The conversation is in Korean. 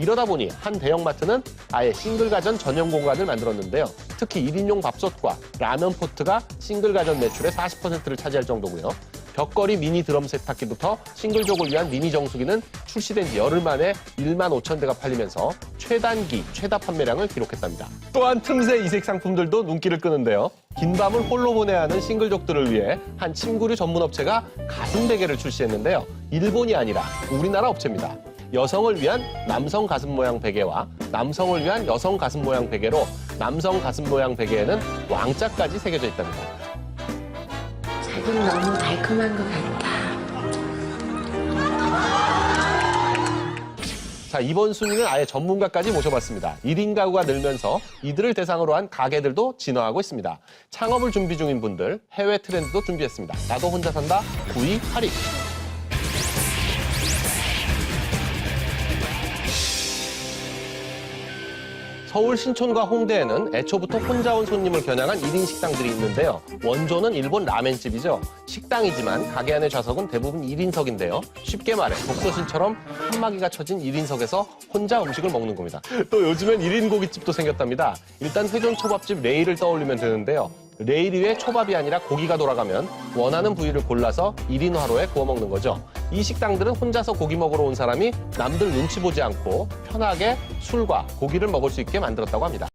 이러다 보니 한 대형마트는 아예 싱글 가전 전용 공간을 만들었는데요. 특히 1인용 밥솥과 라면 포트가 싱글 가전 매출의 40%를 차지할 정도고요. 벽걸이 미니 드럼 세탁기부터 싱글족을 위한 미니 정수기는 출시된 지 열흘 만에 1만 5천 대가 팔리면서 최단기 최다 판매량을 기록했답니다. 또한 틈새 이색 상품들도 눈길을 끄는데요. 긴 밤을 홀로 보내야 하는 싱글족들을 위해 한 침구류 전문 업체가 가슴 베개를 출시했는데요. 일본이 아니라 우리나라 업체입니다. 여성을 위한 남성 가슴 모양 베개와 남성을 위한 여성 가슴 모양 베개로 남성 가슴 모양 베개에는 왕자까지 새겨져 있답니다. 자기는 너무 달콤한 것 같다. 자, 이번 순위는 아예 전문가까지 모셔봤습니다. 1인 가구가 늘면서 이들을 대상으로 한 가게들도 진화하고 있습니다. 창업을 준비 중인 분들, 해외 트렌드도 준비했습니다. 나도 혼자 산다, 9위, 8위. 서울 신촌과 홍대에는 애초부터 혼자 온 손님을 겨냥한 1인 식당들이 있는데요. 원조는 일본 라멘집이죠. 식당이지만 가게 안의 좌석은 대부분 1인석인데요. 쉽게 말해 독서실처럼 칸막이가 쳐진 1인석에서 혼자 음식을 먹는 겁니다. 또 요즘엔 1인 고깃집도 생겼답니다. 일단 회전 초밥집 레일을 떠올리면 되는데요. 레일 위에 초밥이 아니라 고기가 돌아가면 원하는 부위를 골라서 1인 화로에 구워 먹는 거죠. 이 식당들은 혼자서 고기 먹으러 온 사람이 남들 눈치 보지 않고 편하게 술과 고기를 먹을 수 있게 만들었다고 합니다.